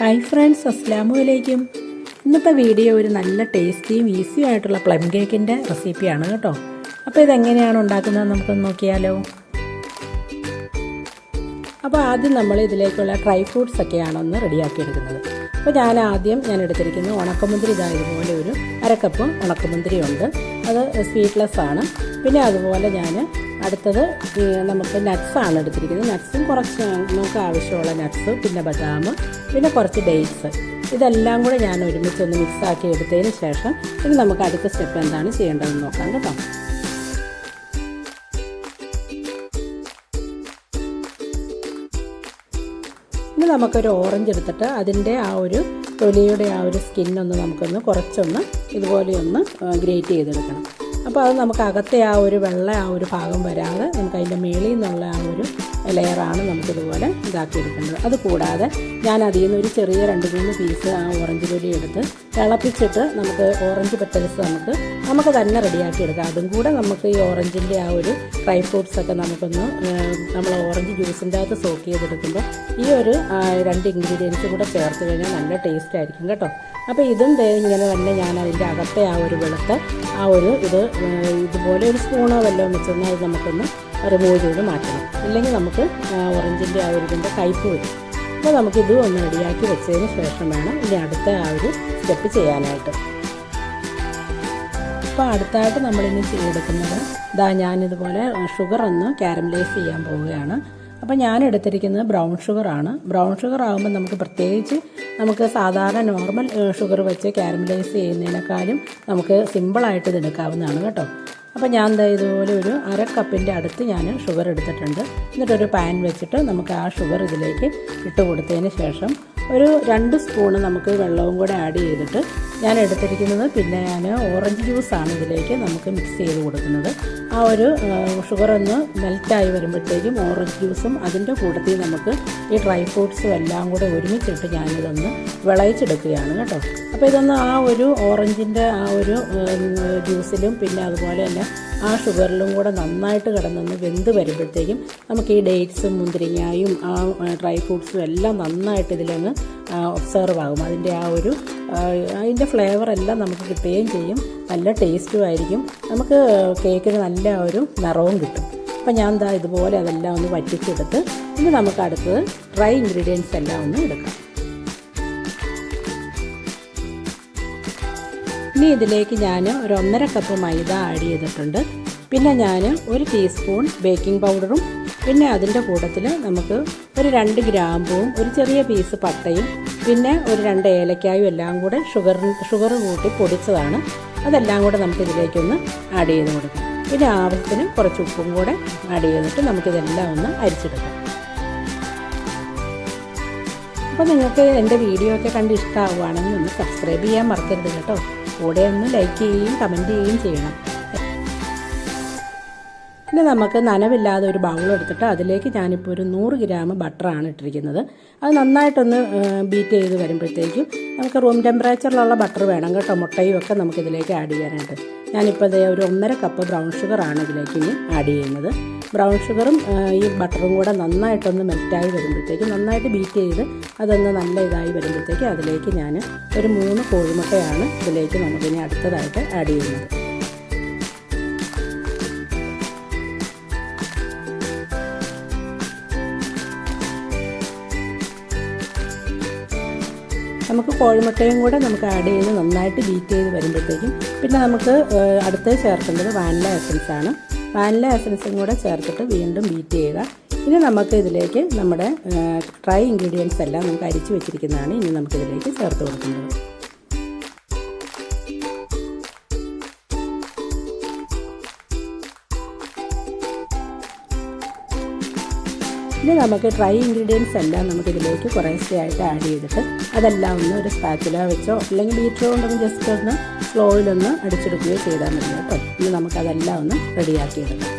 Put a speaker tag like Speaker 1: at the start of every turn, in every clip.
Speaker 1: Hi friends അസ്ലാമു അലൈക്കും ഇന്നത്തെ video ഒരു നല്ല ടേസ്റ്റിയും ഈസിയും ആയിട്ടുള്ള പ്ലം കേക്കിന്റെ റെസിപ്പിയാണ് കേട്ടോ. അപ്പോൾ ഇതെങ്ങനെയാണ് ഉണ്ടാക്കുന്നത് നമുക്കൊന്ന് നോക്കിയാലോ. അപ്പോൾ ആദ്യം നമ്മൾ ഇതിലേക്കുള്ള ഡ്രൈ ഫ്രൂട്ട്സ് ഒക്കെയാണ് ഒന്ന് റെഡിയാക്കി എടുക്കുന്നത് അപ്പോൾ ഞാൻ ആദ്യം ഞാൻ എടുത്തിരിക്കുന്നത് ഉണക്കമുന്തിരി ഇതാ ഇതുപോലെ ഒരു അരക്കപ്പ് ഉണക്കമുന്തിരി ഉണ്ട് അത് സ്വീറ്റ്ലെസ് ആണ്. പിന്നെ അതുപോലെ ഞാൻ അടുത്തത് നമുക്ക് നട്ട്സാണ് എടുത്തിരിക്കുന്നത്. നട്ട്സും കുറച്ച് നമുക്ക് ആവശ്യമുള്ള നട്ട്സ് പിന്നെ ബദാം പിന്നെ കുറച്ച് ഡേറ്റ്സ് ഇതെല്ലാം കൂടെ ഞാൻ ഒരുമിച്ച് ഒന്ന് മിക്സാക്കി എടുത്തതിന് ശേഷം ഇനി നമുക്ക് അടുത്ത സ്റ്റെപ്പ് എന്താണ് ചെയ്യേണ്ടതെന്ന് നോക്കാം കേട്ടോ. ഇനി നമുക്കൊരു ഓറഞ്ച് എടുത്തിട്ട് അതിന്റെ ആ ഒരു തൊലിയുടെ ആ ഒരു സ്കിന്നൊന്ന് നമുക്കൊന്ന് കുറച്ചൊന്ന് ഇതുപോലെ ഒന്ന് ഗ്രേറ്റ് ചെയ്തെടുക്കണം. അപ്പോൾ അത് നമുക്ക് അകത്തെ ആ ഒരു വെള്ള ആ ഒരു ഭാഗം വരാതെ നമുക്ക് അതിന്റെ മേളിൽ നിന്നുള്ള ആ ഒരു ലെയറാണ് നമുക്കിതുപോലെ ഇതാക്കി എടുക്കേണ്ടത് അത് കൂടാതെ ഞാൻ അതിൽ നിന്ന് ഒരു ചെറിയ രണ്ട് മൂന്ന് പീസ് ആ ഓറഞ്ച് തൊലി എടുത്ത് തിളപ്പിച്ചിട്ട് നമുക്ക് ഓറഞ്ച് പെറ്റൽസ് നമുക്ക് നമുക്ക് തന്നെ റെഡിയാക്കി എടുക്കാം. അതും കൂടെ നമുക്ക് ഈ ഓറഞ്ചിന്റെ ആ ഒരു ഡ്രൈ ഫ്രൂട്ട്സ് ഒക്കെ നമുക്കൊന്ന് നമ്മൾ ഓറഞ്ച് ജ്യൂസിന്റെ അകത്ത് സോക്ക് ചെയ്തെടുക്കുമ്പോൾ ഈ ഒരു രണ്ട് ഇൻഗ്രീഡിയൻസ് കൂടെ ചേർത്ത് കഴിഞ്ഞാൽ നല്ല ടേസ്റ്റ് ആയിരിക്കും കേട്ടോ. അപ്പോൾ ഇതും ഇങ്ങനെ തന്നെ ഞാൻ അതിന്റെ അകത്തെ ആ ഒരു വെളുത്ത ആ ഒരു ഇത് ഇതുപോലെ ഒരു സ്പൂണോ വല്ലതും വെച്ചൊന്ന് അത് നമുക്കൊന്ന് റിമൂവ് ചെയ്ത് മാറ്റണം. ഇല്ലെങ്കിൽ നമുക്ക് ഓറഞ്ചിന്റെ ആ ഒരു ഇതിന്റെ കയ്പ്പ് വരും. അപ്പോൾ ഇത് ഒന്ന് റെഡിയാക്കി വെച്ചതിന് ശേഷം വേണം ഇനി അടുത്ത ആ ഒരു സ്റ്റെപ്പ് ചെയ്യാനായിട്ട്. അപ്പോൾ അടുത്തായിട്ട് നമ്മളിനി ചെയ്തെടുക്കുന്നത് ഇതാ ഞാനിതുപോലെ ഷുഗർ ഒന്ന് കാരമലൈസ് ചെയ്യാൻ പോവുകയാണ്. അപ്പോൾ ഞാൻ എടുത്തിരിക്കുന്നത് ബ്രൗൺ ഷുഗർ ആണ് ബ്രൗൺ ഷുഗർ ആകുമ്പോൾ നമുക്ക് പ്രത്യേകിച്ച് നമുക്ക് സാധാരണ നോർമൽ ഷുഗർ വെച്ച് കാരമലൈസ് ചെയ്യുന്നതിനേക്കാളും നമുക്ക് സിമ്പിളായിട്ട് ഇത് എടുക്കാവുന്നതാണ് കേട്ടോ. അപ്പോൾ ഞാൻ എന്താ ഇതുപോലെ ഒരു അര കപ്പിന്റെ അടുത്ത് ഞാൻ ഷുഗർ എടുത്തിട്ടുണ്ട്. എന്നിട്ടൊരു പാൻ വെച്ചിട്ട് നമുക്ക് ആ ഷുഗർ ഇതിലേക്ക് ഇട്ട് കൊടുത്തതിന് ശേഷം ഒരു രണ്ട് സ്പൂണ് നമുക്ക് വെള്ളവും കൂടെ ആഡ് ചെയ്തിട്ട് ഞാൻ എടുത്തിരിക്കുന്നത് പിന്നെ ഞാൻ ഓറഞ്ച് ജ്യൂസാണ് ഇതിലേക്ക് നമുക്ക് മിക്സ് ചെയ്ത് കൊടുക്കുന്നത്. ആ ഒരു ഷുഗർ ഒന്ന് മെൽറ്റായി വരുമ്പോഴത്തേക്കും ഓറഞ്ച് ജ്യൂസും അതിന്റെ കൂട്ടത്തിൽ നമുക്ക് ഈ ഡ്രൈ ഫ്രൂട്ട്സും എല്ലാം കൂടെ ഒരുമിച്ചിട്ട് ഞാനിതൊന്ന് വിളയിച്ചെടുക്കുകയാണ് കേട്ടോ. അപ്പോൾ ഇതൊന്ന് ആ ഒരു ഓറഞ്ചിന്റെ ആ ഒരു ജ്യൂസിലും പിന്നെ അതുപോലെ തന്നെ ആ ഷുഗറിലും കൂടെ നന്നായിട്ട് കിടന്നൊന്ന് വെന്ത് വരുമ്പോഴത്തേക്കും നമുക്ക് ഈ ഡേറ്റ്സും മുന്തിരിങ്ങായും ആ ഡ്രൈ ഫ്രൂട്ട്സും എല്ലാം നന്നായിട്ട് ഇതിലങ്ങ് ഒബ്സർവ് ആകും. അതിന്റെ ആ ഒരു അതിന്റെ ഫ്ലേവർ എല്ലാം നമുക്ക് കിട്ടുകയും ചെയ്യും. നല്ല ടേസ്റ്റും ആയിരിക്കും. നമുക്ക് കേക്കിന് നല്ല ഒരു നിറവും കിട്ടും. അപ്പോൾ ഞാൻ എന്താ ഇതുപോലെ അതെല്ലാം ഒന്ന് വറ്റിച്ചെടുത്ത് ഇനി നമുക്ക് അടുത്തത് ഡ്രൈ ഇൻഗ്രീഡിയൻസ് എല്ലാം ഒന്ന് എടുക്കാം. ഇനി ഇതിലേക്ക് ഞാൻ ഒരു ഒന്നര കപ്പ് മൈദ ആഡ് ചെയ്തിട്ടുണ്ട്. പിന്നെ ഞാൻ ഒരു ടീസ്പൂൺ ബേക്കിംഗ് പൗഡറും പിന്നെ അതിന്റെ കൂട്ടത്തിൽ നമുക്ക് ഒരു രണ്ട് ഗ്രാമ്പുവും ഒരു ചെറിയ പീസ് പട്ടയും പിന്നെ ഒരു രണ്ട് ഏലക്കായും എല്ലാം കൂടെ ഷുഗർ ഷുഗർ കൂട്ടി പൊടിച്ചതാണ്. അതെല്ലാം കൂടെ നമുക്ക് ഇതിലേക്കൊന്ന് ആഡ് ചെയ്ത് കൊടുക്കാം. പിന്നെ ആവശ്യത്തിന് കുറച്ച് ഉപ്പും കൂടെ ആഡ് ചെയ്തിട്ട് നമുക്കിതെല്ലാം ഒന്ന് അരിച്ചെടുക്കാം. അപ്പോൾ നിങ്ങൾക്ക് എന്റെ വീഡിയോ ഒക്കെ കണ്ട് ഇഷ്ടമാവുകയാണെങ്കിൽ ഒന്ന് സബ്സ്ക്രൈബ് ചെയ്യാൻ മറക്കരുത് കേട്ടോ. കൂടെ ഒന്ന് ലൈക്ക് ചെയ്യുകയും കമന്റ് ചെയ്യുകയും ചെയ്യണം. പിന്നെ നമുക്ക് നനവില്ലാതെ ഒരു ബൗൾ എടുത്തിട്ട് അതിലേക്ക് ഞാനിപ്പോൾ ഒരു നൂറ് ഗ്രാം ബട്ടറാണ് ഇട്ടിരിക്കുന്നത്. അത് നന്നായിട്ടൊന്ന് ബീറ്റ് ചെയ്ത് വരുമ്പോഴത്തേക്കും നമുക്ക് റൂം ടെമ്പറേച്ചറിലുള്ള ബട്ടർ വേണം കേട്ടോ. മുട്ടയും ഒക്കെ നമുക്കിതിലേക്ക് ആഡ് ചെയ്യാനായിട്ട്. ഞാനിപ്പോൾ ഇതേ ഒരു ഒന്നര കപ്പ് ബ്രൗൺ ഷുഗറാണ് ഇതിലേക്ക് ഇനി ആഡ് ചെയ്യുന്നത്. ബ്രൗൺ ഷുഗറും ഈ ബട്ടറും കൂടെ നന്നായിട്ടൊന്ന് മെൽറ്റായി വരുമ്പോഴത്തേക്കും നന്നായിട്ട് ബീറ്റ് ചെയ്ത് അതൊന്ന് നല്ല ഇതായി വരുമ്പോഴത്തേക്ക് അതിലേക്ക് ഞാൻ ഒരു മൂന്ന് കോഴിമുട്ടയാണ് ഇതിലേക്ക് നമുക്കിനി അടുത്തതായിട്ട് ആഡ് ചെയ്യുന്നത്. നമുക്ക് കോഴിമുട്ടയും കൂടെ നമുക്ക് ആഡ് ചെയ്ത് നന്നായിട്ട് ബീറ്റ് ചെയ്ത് വരുമ്പോഴത്തേക്കും പിന്നെ നമുക്ക് അടുത്ത് ചേർക്കേണ്ടത് വാനില എസൻസ് ആണ്. വാനില എസൻസും കൂടെ ചേർത്തിട്ട് വീണ്ടും ബീറ്റ് ചെയ്യുക. ഇനി നമുക്ക് ഇതിലേക്ക് നമ്മുടെ ഡ്രൈ ഇൻഗ്രീഡിയൻസ് എല്ലാം നമുക്ക് അരിച്ച് വെച്ചിരിക്കുന്നതാണ് ഇനി നമുക്കിതിലേക്ക് ചേർത്ത് കൊടുക്കേണ്ടത് ഇനി നമുക്ക് ഡ്രൈ ഇൻഗ്രീഡിയൻസ് എല്ലാം നമുക്ക് ഇതിലേക്ക് കുറേശ്ശെയായിട്ട് ആഡ് ചെയ്തിട്ട് അതെല്ലാം ഒന്ന് ഒരു സ്പാച്ചില വെച്ചോ അല്ലെങ്കിൽ ബീറ്റർ കൊണ്ടൊന്ന് ജസ്റ്റ് ഒന്ന് സ്ലോയിലൊന്ന് അടിച്ചെടുക്കുകയോ ചെയ്താൽ മതി കേട്ടോ. ഇനി നമുക്കതെല്ലാം ഒന്ന് റെഡിയാക്കിയെടുക്കാം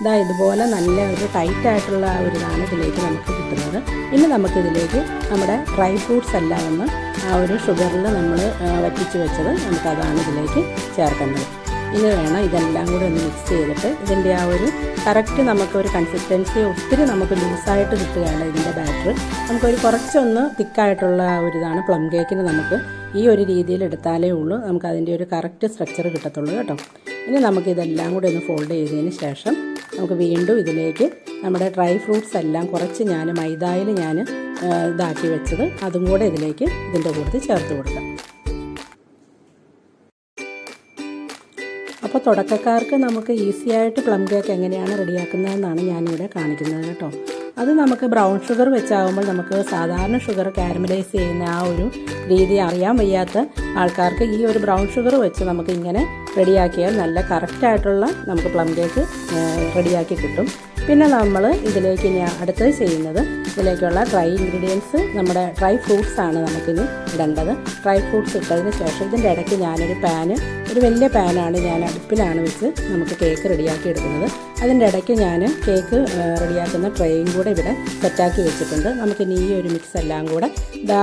Speaker 1: ഇതാ ഇതുപോലെ നല്ല ഒരു ടൈറ്റ് ആയിട്ടുള്ള ഒരു ഇതാണ് ഇതിലേക്ക് നമുക്ക് കിട്ടുന്നത്. ഇനി നമുക്കിതിലേക്ക് നമ്മുടെ ഡ്രൈ ഫ്രൂട്ട്സ് എല്ലാം ഒന്ന് ആ ഒരു ഷുഗറിൽ നമ്മൾ വറ്റിച്ച് വെച്ചത് നമുക്കതാണ് ഇതിലേക്ക് ചേർക്കുന്നത്. ഇനി വേണം ഇതെല്ലാം കൂടി ഒന്ന് മിക്സ് ചെയ്തിട്ട് ഇതിന്റെ ആ ഒരു കറക്റ്റ് നമുക്കൊരു കൺസിസ്റ്റൻസി ഒത്തിരി നമുക്ക് ലൂസായിട്ട് കിട്ടുകയാണ് ഇതിന്റെ ബാറ്റർ നമുക്കൊരു കുറച്ചൊന്ന് തിക്കായിട്ടുള്ള ഒരു ഇതാണ് പ്ലം കേക്കിന് നമുക്ക് ഈ ഒരു രീതിയിൽ എടുത്താലേ ഉള്ളൂ. നമുക്ക് അതിന്റെ ഒരു കറക്റ്റ് സ്ട്രക്ചർ കിട്ടത്തുള്ളൂ കേട്ടോ. ഇനി നമുക്ക് ഇതെല്ലാം കൂടി ഒന്ന് ഫോൾഡ് ചെയ്തതിന് ശേഷം നമുക്ക് വീണ്ടും ഇതിലേക്ക് നമ്മുടെ ഡ്രൈ ഫ്രൂട്ട്സ് എല്ലാം കുറച്ച് ഞാൻ മൈദായിൽ ഞാൻ ഇതാക്കി വെച്ചത്. അതും കൂടെ ഇതിലേക്ക് ഇതിന്റെ കൂട്ടത്തിൽ ചേർത്ത് കൊടുക്കാം. അപ്പോൾ തുടക്കക്കാർക്ക് നമുക്ക് ഈസിയായിട്ട് പ്ലം കേക്ക് എങ്ങനെയാണ് റെഡിയാക്കുന്നതെന്നാണ് ഞാനിവിടെ കാണിക്കുന്നത് കേട്ടോ. അത് നമുക്ക് ബ്രൗൺ ഷുഗർ വെച്ചാകുമ്പോൾ നമുക്ക് സാധാരണ ഷുഗർ കാരമലൈസ് ചെയ്യുന്ന ആ ഒരു രീതി അറിയാൻ വയ്യാത്ത ആൾക്കാർക്ക് ഈ ഒരു ബ്രൗൺ ഷുഗർ വെച്ച് നമുക്ക് ഇങ്ങനെ റെഡിയാക്കിയാൽ നല്ല കറക്റ്റായിട്ടുള്ള നമുക്ക് പ്ലം കേക്ക് റെഡിയാക്കി കിട്ടും. പിന്നെ നമ്മൾ ഇതിലേക്ക് ഇനി അടുത്തത് ചെയ്യുന്നത് ഇതിലേക്കുള്ള ഡ്രൈ ഇൻഗ്രീഡിയൻസ് നമ്മുടെ ഡ്രൈ ഫ്രൂട്ട്സ് ആണ് നമുക്കിനി ഇടേണ്ടത്. ഡ്രൈ ഫ്രൂട്ട്സ് ഇട്ടതിന് ശേഷം ഇതിന്റെ ഇടയ്ക്ക് ഞാനൊരു പാന് ഒരു വലിയ പാനാണ് ഞാൻ അടുപ്പിലാണ് വെച്ച് നമുക്ക് കേക്ക് റെഡിയാക്കി എടുക്കുന്നത്. അതിന്റെ ഇടയ്ക്ക് ഞാൻ കേക്ക് റെഡിയാക്കുന്ന ട്രേയും കൂടെ ഇവിടെ സെറ്റാക്കി വെച്ചിട്ടുണ്ട്. നമുക്കിനി ഈ ഒരു മിക്സ് എല്ലാം കൂടെ ഇതാ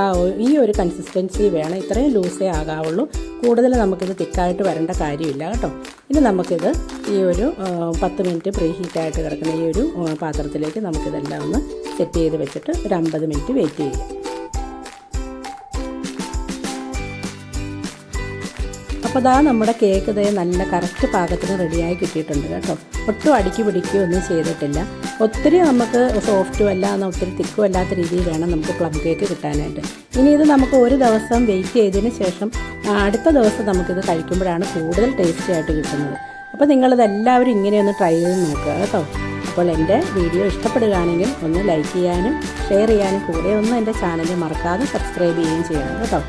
Speaker 1: ഈ ഒരു കൺസിസ്റ്റൻസി വേണം. ഇത്രയും ലൂസേ ആകാവുള്ളൂ. കൂടുതൽ നമുക്കിത് തിക്കായിട്ട് വരേണ്ട കാര്യമില്ല കേട്ടോ. ഇനി നമുക്കിത് ഈ ഒരു പത്ത് മിനിറ്റ് പ്രീ ഹീറ്റായിട്ട് കിടക്കുന്ന ഈ ഒരു പാത്രത്തിലേക്ക് നമുക്കിതെല്ലാം ഒന്ന് സെറ്റ് ചെയ്ത് വെച്ചിട്ട് ഒരു അമ്പത് മിനിറ്റ് വെയിറ്റ് ചെയ്യാം. അപ്പോൾ അതാ നമ്മുടെ കേക്ക് ഇതേ നല്ല കറക്റ്റ് പാകത്തിന് റെഡിയായി കിട്ടിയിട്ടുണ്ട് കേട്ടോ. ഒട്ടും അടുക്കി പിടിക്കുകയോ ഒന്നും ചെയ്തിട്ടില്ല. ഒത്തിരി നമുക്ക് സോഫ്റ്റും അല്ല എന്നാൽ ഒത്തിരി തിക്കും അല്ലാത്ത രീതിയിൽ വേണം നമുക്ക് പ്ലം കേക്ക് കിട്ടാനായിട്ട്. ഇനി ഇത് നമുക്ക് ഒരു ദിവസം വെയിറ്റ് ചെയ്തതിന് ശേഷം അടുത്ത ദിവസം നമുക്കിത് കഴിക്കുമ്പോഴാണ് കൂടുതൽ ടേസ്റ്റി ആയിട്ട് കിട്ടുന്നത്. അപ്പോൾ നിങ്ങളിതെല്ലാവരും ഇങ്ങനെ ഇങ്ങനെയൊന്ന് ട്രൈ ചെയ്ത് നോക്കുക കേട്ടോ. അപ്പോൾ എന്റെ വീഡിയോ ഇഷ്ടപ്പെടുകയാണെങ്കിൽ ഒന്ന് ലൈക്ക് ചെയ്യാനും ഷെയർ ചെയ്യാനും കൂടെ ഒന്ന് എന്റെ ചാനൽ മറക്കാതെ സബ്സ്ക്രൈബ് ചെയ്യുകയും ചെയ്യണം കേട്ടോ.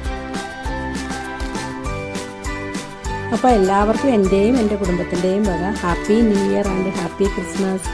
Speaker 1: അപ്പോൾ എല്ലാവർക്കും എന്റെയും എന്റെ കുടുംബത്തിന്റെയും വക happy new year and happy Christmas.